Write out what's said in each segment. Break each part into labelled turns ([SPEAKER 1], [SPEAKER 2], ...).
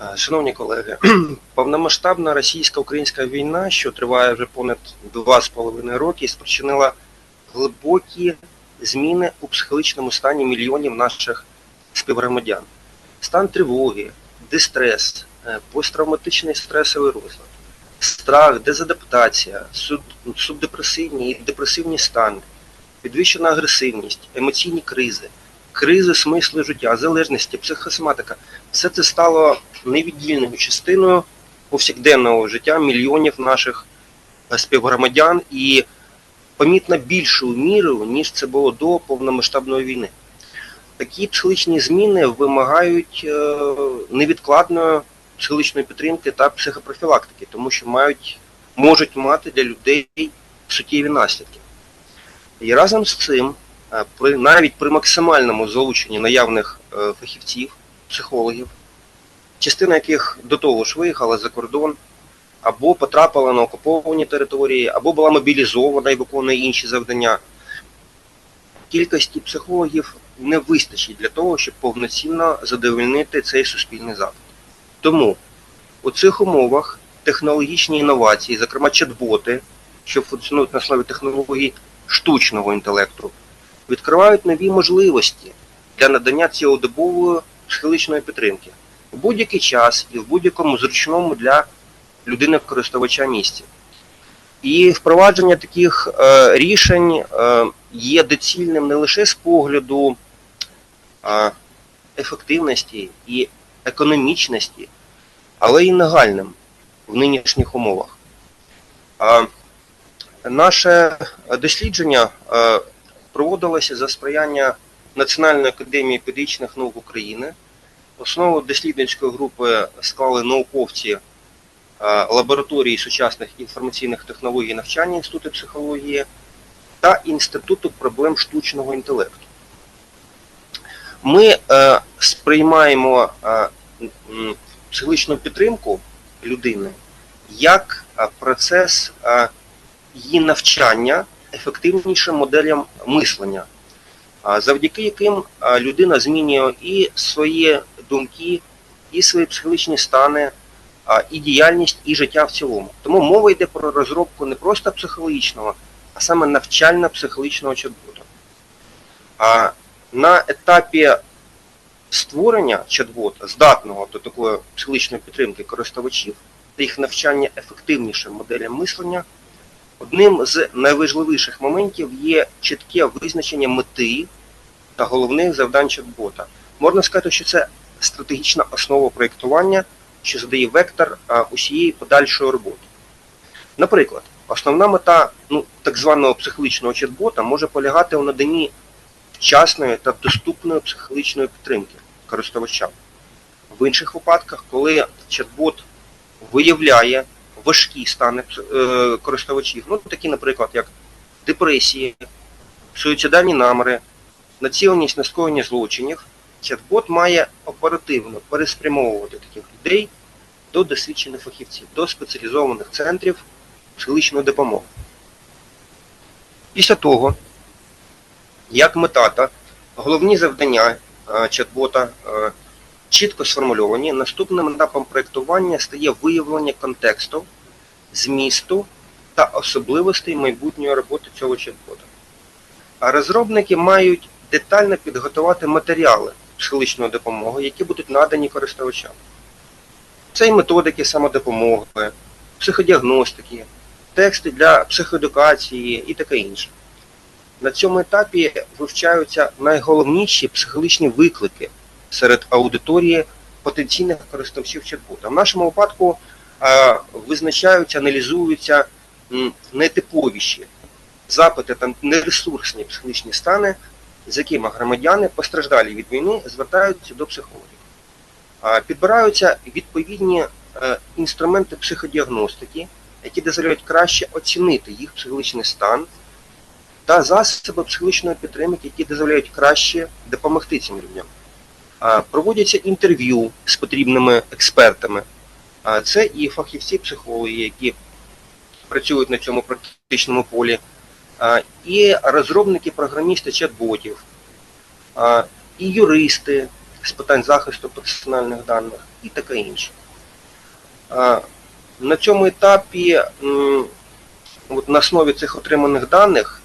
[SPEAKER 1] Е, Шановні колеги, повномасштабна російсько-українська війна, що триває вже понад два з половиною роки, спричинила глибокі зміни у психологічному стані мільйонів наших співгромадян. Стан тривоги, дистрес, е, посттравматичний стресовий розлад, страх, дезадаптація, суб- субдепресивні і депресивні стани, підвищена агресивність, емоційні кризи, кризи смислу життя, залежності, психосоматика все це стало невіддільною частиною повсякденного життя мільйонів наших е, співгромадян і помітно більшою мірою, ніж це було до повномасштабної війни. Такі психологічні зміни вимагають е, невідкладної психологічної підтримки та психопрофілактики, тому що мають, можуть мати для людей суттєві наслідки. І разом з цим, е, при, навіть при максимальному залученні наявних фахівців, психологів, частина яких до того ж виїхала за кордон, або потрапила на окуповані території, або була мобілізована і виконує інші завдання. Кількості психологів не вистачить для того, щоб повноцінно задовольнити цей суспільний запит. Тому у цих умовах технологічні інновації, зокрема чат-боти, що функціонують на основі технологій штучного інтелекту, відкривають нові можливості для надання цілодобової психологічної підтримки в будь-який час і в будь-якому зручному для людини-користувача місці. І впровадження таких е, рішень е, є доцільним не лише з погляду е, ефективності і економічності, але й нагальним в нинішніх умовах. Е, наше дослідження е, проводилося за сприяння Національної академії педагогічних наук України. Основу дослідницької групи склали науковці е, лабораторії сучасних інформаційних технологій навчання Інституту психології та Інституту проблем штучного інтелекту. Ми е, сприймаємо е, психологічну підтримку людини як процес її навчання ефективнішим моделям мислення, завдяки яким людина змінює і свої думки, і свої психологічні стани, і діяльність, і життя в цілому. Тому мова йде про розробку не просто психологічного, а саме навчально-психологічного чат-бота. На етапі створення чат-бота, здатного до такої психологічної підтримки користувачів та їх навчання ефективнішим моделям мислення, Одним з найважливіших моментів є чітке визначення мети та головних завдань чат-бота. Можна сказати, що це стратегічна основа проєктування, що задає вектор а, усієї подальшої роботи. Наприклад, основна мета ну, так званого психологічного чат-бота може полягати у наданні вчасної та доступної психологічної підтримки користувачам. В інших випадках, коли чат-бот виявляє важкі стани е, користувачів, ну такі, наприклад, як депресії, суїцидальні наміри, націленість на скоєння злочинів, чат-бот має оперативно переспрямовувати таких людей до досвідчених фахівців, до спеціалізованих центрів психологічної допомоги. Після того, як мета та головні завдання е, чат-бота е, чітко сформульовані, наступним етапом проєктування стає виявлення контексту, змісту та особливостей майбутньої роботи цього чат-бота. А розробники мають детально підготувати матеріали психологічної допомоги, які будуть надані користувачам. Це і методики самодопомоги, психодіагностики, тексти для психоедукації і таке інше. На цьому етапі вивчаються найголовніші психологічні виклики серед аудиторії потенційних користувачів чат-бота. В нашому випадку е, визначаються, аналізуються нетиповіші запити та нересурсні психологічні стани, з якими громадяни постраждалі від війни звертаються до психологів. Підбираються відповідні е, інструменти психодіагностики, які дозволяють краще оцінити їх психологічний стан, та засоби психологічної підтримки, які дозволяють краще допомогти цим людям. Проводяться інтерв'ю з потрібними експертами. Це і фахівці-психологи, які працюють на цьому практичному полі, і розробники, програмісти чат-ботів, і юристи, з питань захисту персональних даних і таке інше. На цьому етапі от на основі цих отриманих даних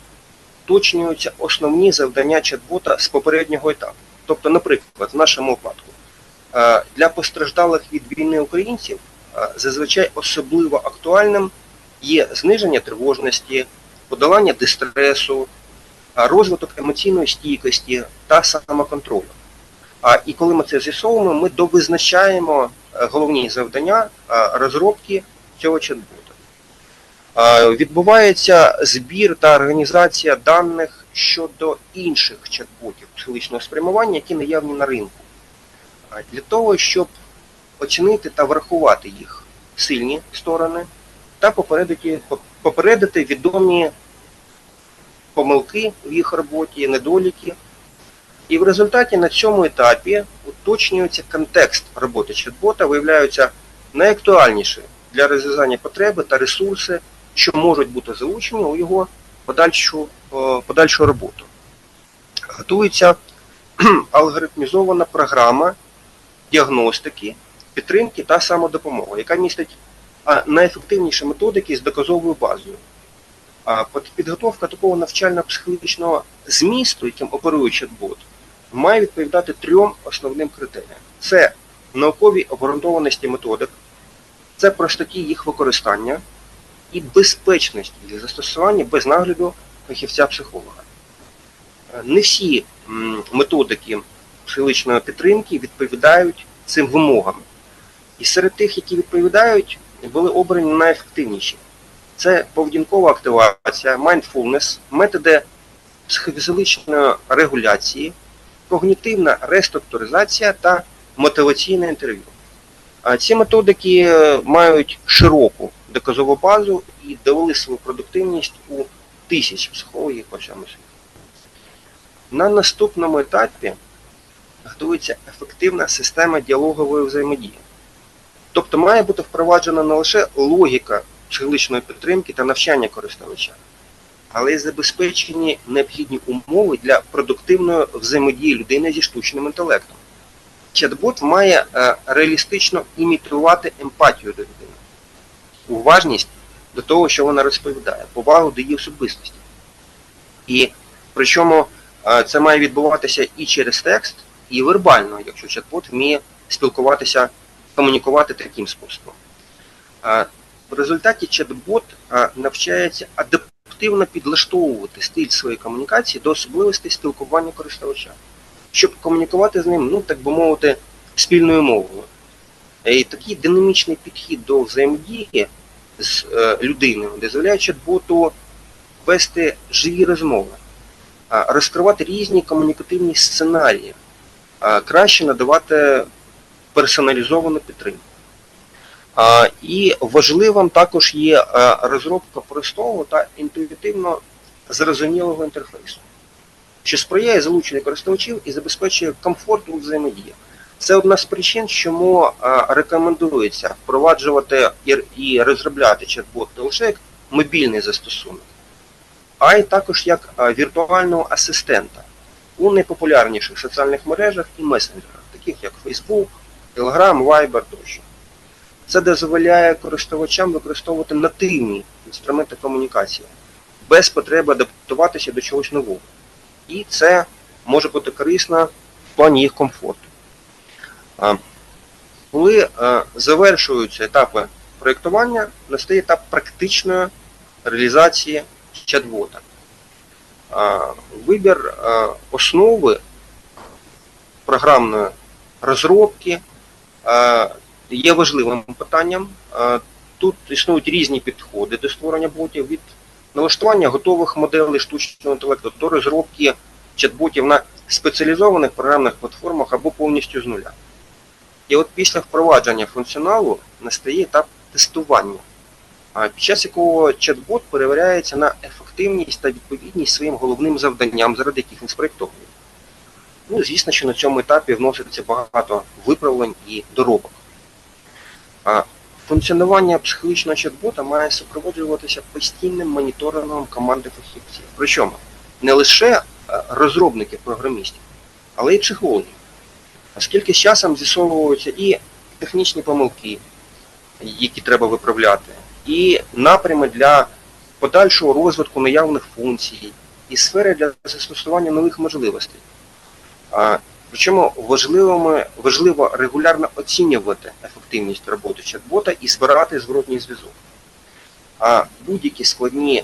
[SPEAKER 1] уточнюються основні завдання чат-бота з попереднього етапу. Тобто, наприклад, в нашому випадку для постраждалих від війни українців зазвичай особливо актуальним є зниження тривожності, подолання дистресу, розвиток емоційної стійкості та самоконтролю. І коли ми це з'ясовуємо, ми довизначаємо е, головні завдання е, розробки цього чат-бота. Е, Відбувається збір та організація даних щодо інших чат-ботів психологічного спрямування, які наявні на ринку. Для того, щоб оцінити та врахувати їх сильні сторони та попередити, попередити відомі помилки в їх роботі, недоліки. І в результаті на цьому етапі уточнюється контекст роботи чат-бота, виявляються найактуальніші для розв'язання потреби та ресурси, що можуть бути залучені у його подальшу, е, подальшу роботу. Готується алгоритмізована програма діагностики, підтримки та самодопомоги, яка містить а, найефективніші методики з доказовою базою. А підготовка такого навчально-психологічного змісту, яким оперує чат-бот, має відповідати трьом основним критеріям: це наукові обґрунтованості методик, це простоті їх використання і безпечності їх застосування без нагляду фахівця-психолога. Е, Не всі методики психологічної підтримки відповідають цим вимогам. І серед тих, які відповідають, були обрані найефективніші. Це поведінкова активація, mindfulness, методи психофізіологічної регуляції, когнітивна реструктуризація та мотиваційне інтерв'ю. Ці методики е, мають широку доказову базу і довели свою продуктивність у тисяч психологів по всьому світу. На наступному етапі готується ефективна система діалогової взаємодії. Тобто має бути впроваджена не лише логіка психологічної підтримки та навчання користувача, але й забезпечені необхідні умови для продуктивної взаємодії людини зі штучним інтелектом. Чат-бот має е, реалістично імітувати емпатію до людини, уважність до того, що вона розповідає, повагу до її особистості. І причому е, це має відбуватися і через текст, і вербально, якщо чат-бот вміє спілкуватися, комунікувати таким способом. В результаті чат-бот навчається адаптивно підлаштовувати стиль своєї комунікації до особливостей спілкування користувача, щоб комунікувати з ним, ну так би мовити, спільною мовою. Е, І такий динамічний підхід до взаємодії з е, людиною дозволяє чат-боту вести живі розмови, розкривати різні комунікативні сценарії, краще надавати персоналізовану підтримку. І важливим також є розробка простого та інтуїтивно зрозумілого інтерфейсу, що сприяє залученню користувачів і забезпечує комфорт у взаємодії. Це одна з причин, чому рекомендується впроваджувати і, розробляти чат-бот не лише як мобільний застосунок, а й також як віртуального асистента у найпопулярніших соціальних мережах і месенджерах, таких як Facebook, Telegram, Viber тощо. Це дозволяє користувачам використовувати нативні інструменти комунікації без потреби адаптуватися до чогось нового. І це може бути корисно в плані їх комфорту. Коли завершуються етапи проєктування, настає етап практичної реалізації чат-бота. Вибір основи програмної розробки є важливим питанням. Тут існують різні підходи до створення ботів від налаштування готових моделей штучного інтелекту до розробки чат-ботів на спеціалізованих програмних платформах або повністю з нуля. І от після впровадження функціоналу настає етап тестування, під час якого чат-бот перевіряється на ефективність та відповідність своїм головним завданням, заради яких він спроєктований. Ну, звісно, що на цьому етапі вноситься багато виправлень і доробок. А функціонування психологічного чат-бота має супроводжуватися постійним моніторингом команди фахівців. Причому не лише е, розробників програмістів, але й психологів. Оскільки з часом з'ясовуються і технічні помилки, які треба виправляти, і напрями для подальшого розвитку наявних функцій, і сфери для застосування нових можливостей. Причому важливими, важливо регулярно оцінювати ефективність роботи чат-бота і збирати зворотній зв'язок. А будь-які складні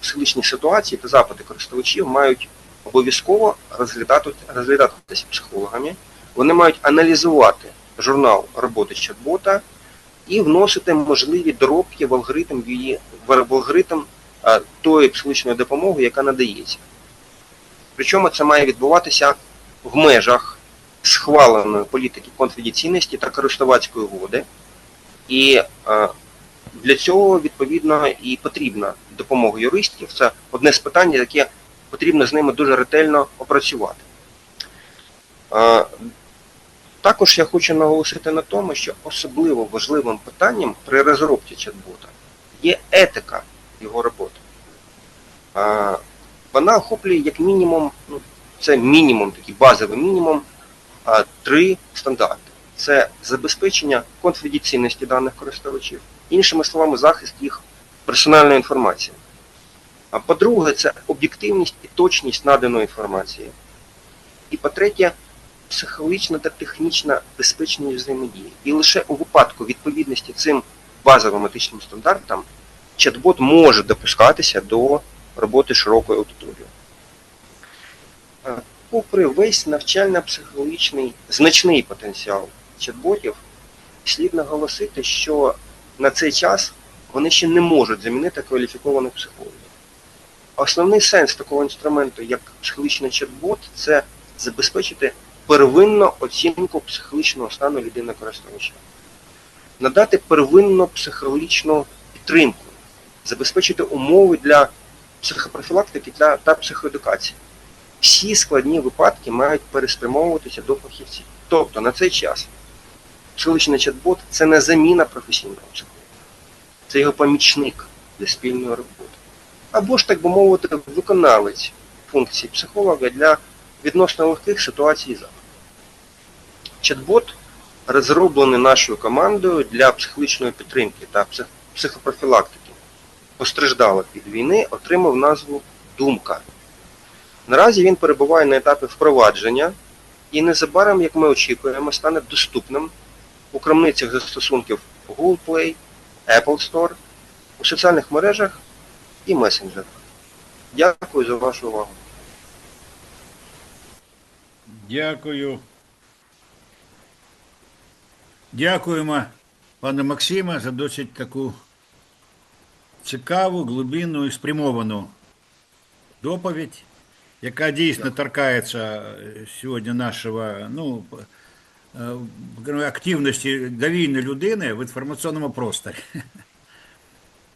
[SPEAKER 1] психологічні ситуації та запити користувачів мають обов'язково розглядати, розглядатися психологами. Вони мають аналізувати журнал роботи чат-бота і вносити можливі доробки в алгоритм, її, в алгоритм тої психологічної допомоги, яка надається. Причому це має відбуватися в межах схваленої політики конфіденційності та користувацької угоди. І е, для цього, відповідно, і потрібна допомога юристів. Це одне з питань, яке потрібно з ними дуже ретельно опрацювати. Е, також я хочу наголосити на тому, що особливо важливим питанням при розробці чат-бота є етика його роботи. Е, вона охоплює як мінімум, ну, це мінімум, такий базовий мінімум, три стандарти. Це забезпечення конфіденційності даних користувачів, іншими словами, захист їх персональної інформації. А по-друге, це об'єктивність і точність наданої інформації. І по-третє, психологічна та технічна безпечність взаємодії. І лише у випадку відповідності цим базовим етичним стандартам чат-бот може допускатися до роботи широкою аудиторією. Попри весь навчально-психологічний значний потенціал чат-ботів, слід наголосити, що на цей час вони ще не можуть замінити кваліфікованих психологів. Основний сенс такого інструменту, як психологічний чат-бот, це забезпечити первинну оцінку психологічного стану людини користувача, надати первинну психологічну підтримку, забезпечити умови для психопрофілактики та психоедукації. Всі складні випадки мають переспрямовуватися до фахівців. Тобто на цей час психологічний чат-бот це не заміна професійного психолога, це його помічник для спільної роботи. Або ж, так би мовити, виконавець функції психолога для відносно легких ситуацій і заходів. Чат-бот розроблений нашою командою для психологічної підтримки та психопрофілактики. Постраждалих від війни отримав назву Думка. Наразі він перебуває на етапі впровадження і незабаром, як ми очікуємо, стане доступним у крамницях застосунків Google Play, Apple Store, у соціальних мережах і месенджерах. Дякую за вашу увагу.
[SPEAKER 2] Дякую. Дякуємо, пане Максиме, за досить таку цікаву, глибинну і спрямовану доповідь, яка дійсно торкається е, сьогодні нашого ну, е, активності довільної людини в інформаційному просторі.